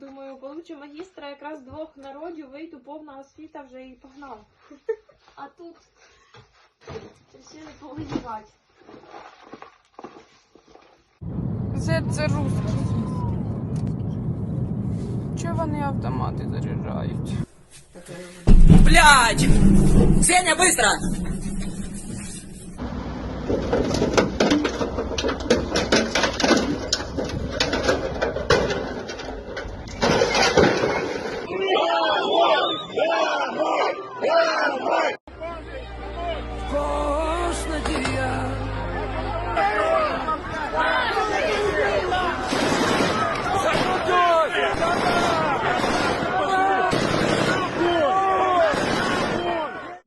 Думаю, получу магістра якраз двох народів, вийду повна освіта вже і погнав. А тут вирішили повоювати. Z це русський. Чого вони автомати заряджають? Блядь! Сеня, быстро! У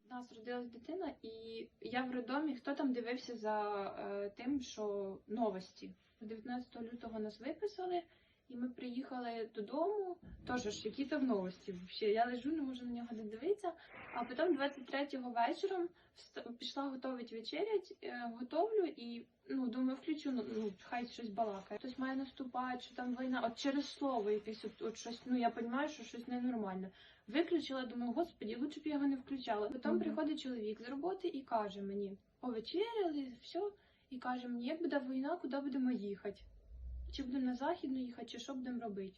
нас родилась дитина, і я в роддомі. Хто там дивився за е, тим, що новості? 19 лютого нас виписали, і ми приїхали додому. Тож ж, які там новості? Взагалі, я лежу, не можу на нього додивитися. А потім 23-го вечором пішла готувати вечерять, е, готовлю і ну думаю, включу, ну, ну хай щось балакає. Хтось має наступати, що там війна, от через слово якесь, от, от щось. Ну я розумію, що щось ненормальне. Виключила, думаю, господі, лучше б я його не включала. Потім Мгм. приходить чоловік з роботи і каже мені, повечеряли, все, і каже мені, як буде війна, куди будемо їхати? Чи будемо на західну їхати, чи що будемо робити?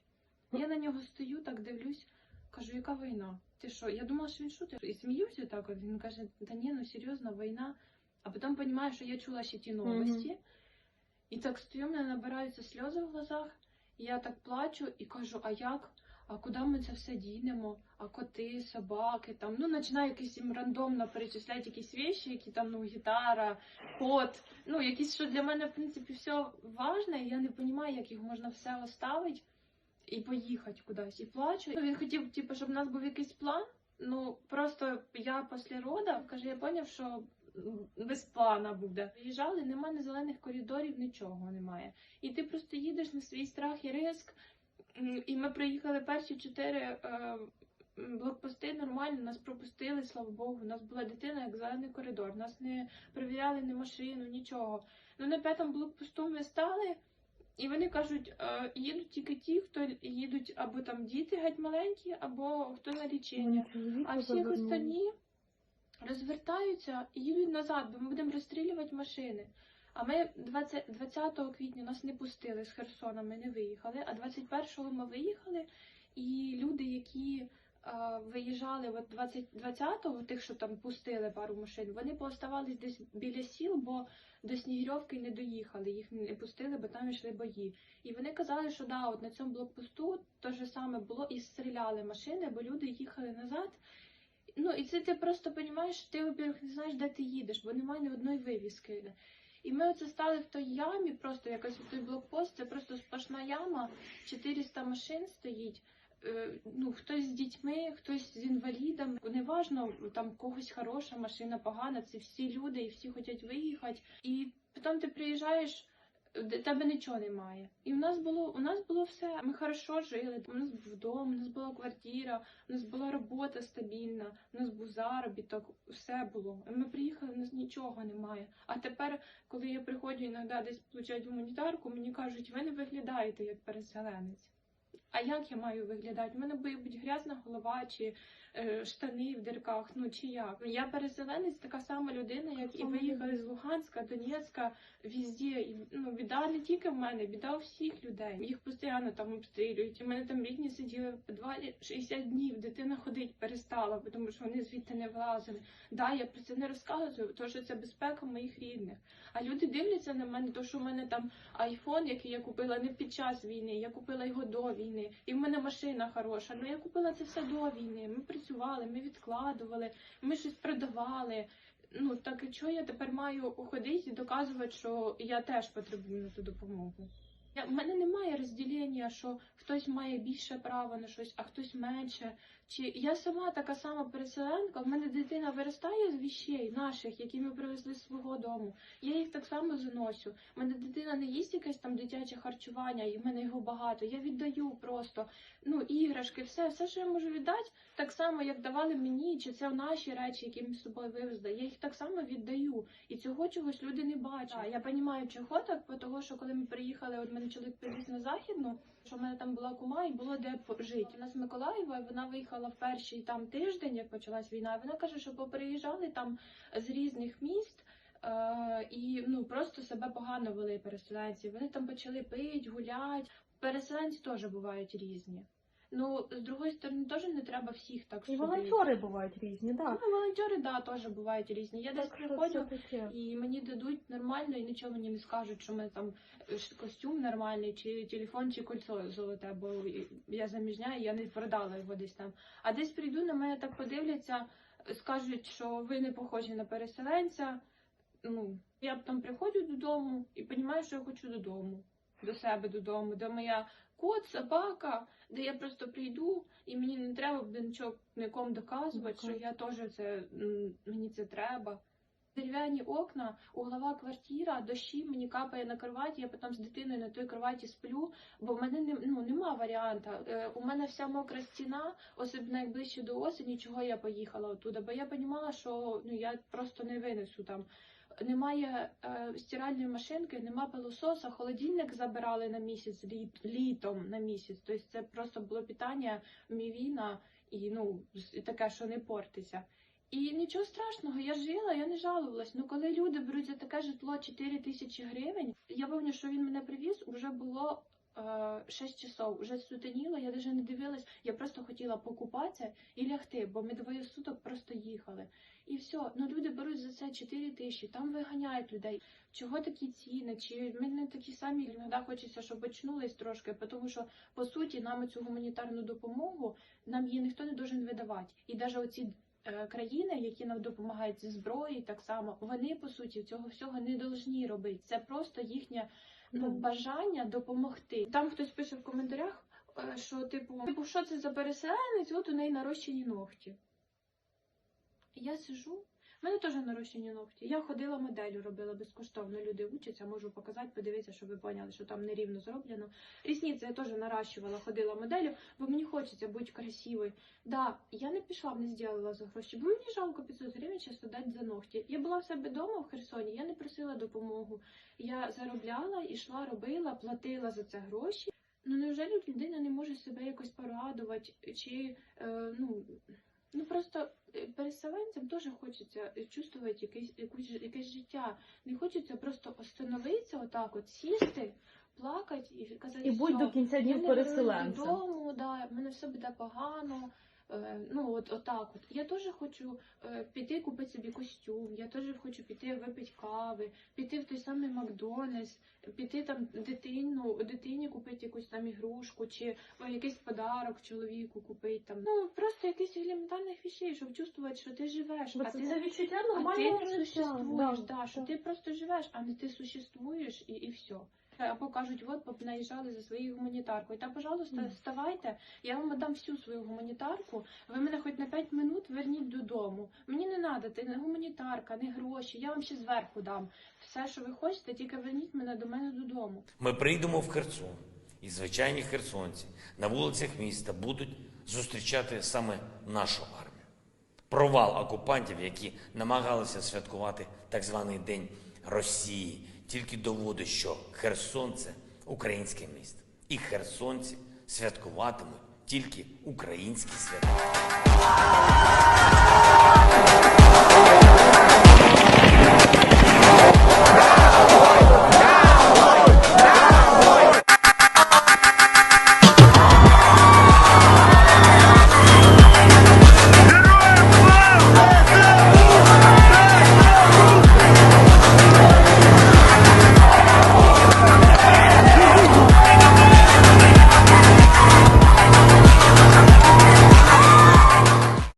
Я на нього стою, так дивлюсь, кажу, яка війна? Ти що? Я думала, що він шутить. І сміюся так. От він каже, та ні, ну серйозно, війна. А потім розумію, що я чула ще ті новості. І так стою, мене набираються сльози в глазах, я так плачу і кажу, а як? А куди ми це все дінемо? А коти, собаки, там, ну, починаю якісь їм рандомно перечисляти якісь речі, які там, ну, гітара, кот, ну, якісь, що для мене, в принципі, все важне, і я не розумію, як їх можна все оставити і поїхати кудись. І плачу. Ну, він хотів, типу, щоб у нас був якийсь план. Ну, просто я після роду, каже, я зрозумів, що без плана буде. Приїжджали, немає ні зелених коридорів, нічого немає. І ти просто їдеш на свій страх і риск. І ми проїхали перші чотири е, блокпости нормально, нас пропустили, слава Богу. У нас була дитина як зелений коридор. Нас не перевіряли ні машину, нічого. Ну на п'ятому блокпосту ми стали, і вони кажуть, е, їдуть тільки ті, хто їдуть або там діти геть маленькі, або хто на лічення. А всі останні розвертаються і їдуть назад, бо ми будемо розстрілювати машини. А ми 20, 20 квітня нас не пустили з Херсона, ми не виїхали. А 21-го ми виїхали, і люди, які е, виїжджали от 20, 20-го, тих, що там пустили пару машин, вони пооставались десь біля сіл, бо до Снігирьовки не доїхали, їх не пустили, бо там йшли бої. І вони казали, що да, от на цьому блокпосту те ж саме було і стріляли машини, бо люди їхали назад. Ну, і це ти просто розумієш, ти, во-первых, не знаєш, де ти їдеш, бо немає ні одної вивіски. І ми оце стали в той ямі, просто якось той блокпост, це просто сплошна яма, 400 машин стоїть. Е, Ну, хтось з дітьми, хтось з інвалідами. Неважно, там когось хороша машина, погана, це всі люди і всі хочуть виїхати. І потім ти приїжджаєш, тебе нічого немає. І в нас було у нас було все. Ми хорошо жили. У нас був дом, у нас була квартира, у нас була робота стабільна, у нас був заробіток, все було. Ми приїхали, у нас нічого немає. А тепер, коли я приходжу іноді десь получати гуманітарку, мені кажуть, ви не виглядаєте як переселенець. А як я маю виглядати? У мене бути грязна голова чи штани в дирках, ну чи як? Я переселенець, така сама людина, як і виїхали з Луганська, Донецька, везде. І, ну, біда не тільки в мене, біда у всіх людей. Їх постійно там обстрілюють. У мене там рідні сиділи в підвалі 60 днів, дитина ходить перестала, тому що вони звідти не вилазили. Да, я про це не розказую, тому що це безпека моїх рідних. А люди дивляться на мене, то що в мене там айфон, який я купила не під час війни, я купила його до війни. І в мене машина хороша. Ну я купила це все до війни. Ми працювали, ми відкладували, ми щось продавали. Ну так і чого я тепер маю ходити і доказувати, що я теж потребую ту допомогу? В мене немає розділення, що хтось має більше права на щось, а хтось менше. Чи я сама така сама переселенка, в мене дитина виростає з віщей наших, які ми привезли з свого дому. Я їх так само заносю. У мене дитина не їсть якесь там дитяче харчування, і в мене його багато. Я віддаю просто ну, іграшки, все, все, що я можу віддати, так само, як давали мені, чи це наші речі, які ми з собою вивезли. Я їх так само віддаю. І цього чогось люди не бачать. Я розумію, чого так, бо того, що коли ми приїхали, от мене мене чоловік привіз на західну, що в мене там була кума і було де жити. У нас Миколаєва, і вона виїхала в перший там тиждень, як почалась війна. Вона каже, що поприїжджали там з різних міст. Е, і ну просто себе погано вели переселенці. Вони там почали пити, гулять. Переселенці теж бувають різні. Ну, з другої сторони, теж не треба всіх так І судити. волонтери бувають різні, так. Ну, волонтери, да, теж бувають різні. Я десь приходжу, і мені дадуть нормально, і нічого мені не скажуть, що ми там е, костюм нормальний, чи телефон, чи кольцо золоте, бо я заміжня, і я не продала його десь там. А десь прийду, на мене так подивляться, скажуть, що ви не похожі на переселенця. Ну, я там приходжу додому і розумію, що я хочу додому, до себе додому, де моя кот, собака, де я просто прийду, і мені не треба буде нічого нікому доказувати, що я теж це мені це треба. Дерев'яні окна, углова квартира, дощі мені капає на кроваті, я потім з дитиною на той кроваті сплю, бо в мене не, ну, нема варіанта. Е, у мене вся мокра стіна, особливо як ближче до осені, чого я поїхала оттуда, бо я розуміла, що ну, я просто не винесу там. Немає е, стиральної машинки, нема пилососа, холодильник забирали на місяць літ, літом на місяць. Тобто це просто було питання мівіна і ну таке, що не портиться. І нічого страшного, я жила, я не жалувалась. Ну коли люди беруть за таке житло 4 тисячі гривень, я пам'ятаю, що він мене привіз, вже було 6 часов, вже сутеніло, я навіть не дивилась, я просто хотіла покупатися і лягти, бо ми двоє суток просто їхали. І все, ну люди беруть за це 4 тисячі, там виганяють людей. Чого такі ціни? Чи ми не такі самі іноді хочеться, щоб очнулись трошки, тому що по суті нам цю гуманітарну допомогу нам її ніхто не должен видавати. І навіть оці е, країни, які нам допомагають зі зброєю, так само вони по суті цього всього не должні робити. Це просто їхнє ну, бажання допомогти. Там хтось пише в коментарях, е, що типу, типу, що це за переселенець? От у неї нарощені ногті. Я сижу. У мене теж нарощені ногті. Я ходила моделю, робила безкоштовно. Люди учаться, можу показати, подивитися, щоб ви поняли, що там нерівно зроблено. Рісниці я теж наращувала, ходила моделю, бо мені хочеться бути красивою. Да, я не пішла, не зробила за гроші, бо мені жалко 500 гривень часто дати за ногті. Я була в себе вдома в Херсоні, я не просила допомогу. Я заробляла, ішла, робила, платила за це гроші. Ну невже людина не може себе якось порадувати? Чи е, ну, ну просто е, переселенцям дуже хочеться е, чувствувати якесь, якусь, якесь життя. Не хочеться просто остановитися, отак, от сісти, плакати і казати, І будь «Всьо, до кінця днів переселенцем. додому, да, в мене все буде погано. Е, Ну, от отак от. Я теж хочу е, піти купити собі костюм, я теж хочу піти випити кави, піти в той самий Макдональдс, піти там дитину, дитині купити якусь там ігрушку, чи якийсь подарок чоловіку купити там. Ну, просто якісь елементарних речей, щоб чувствувати, що ти живеш. Бо а це, ти це відчуття а нормального ти життя. существуєш, да, да, що ти просто живеш, а не ти существуєш і, і все. Або кажуть, от наїжджали за своєю гуманітаркою. Та, пожалуйста, вставайте, я вам дам всю свою гуманітарку. Ви мене хоч на 5 минут верніть додому. Мені не треба, ти не гуманітарка, не гроші. Я вам ще зверху дам. Все, що ви хочете, тільки верніть мене до мене додому. Ми прийдемо в Херсон, і звичайні херсонці на вулицях міста будуть зустрічати саме нашу армію. Провал окупантів, які намагалися святкувати так званий День Росії, тільки доводить, що Херсон це українське місто. І херсонці святкуватимуть тільки українські свята.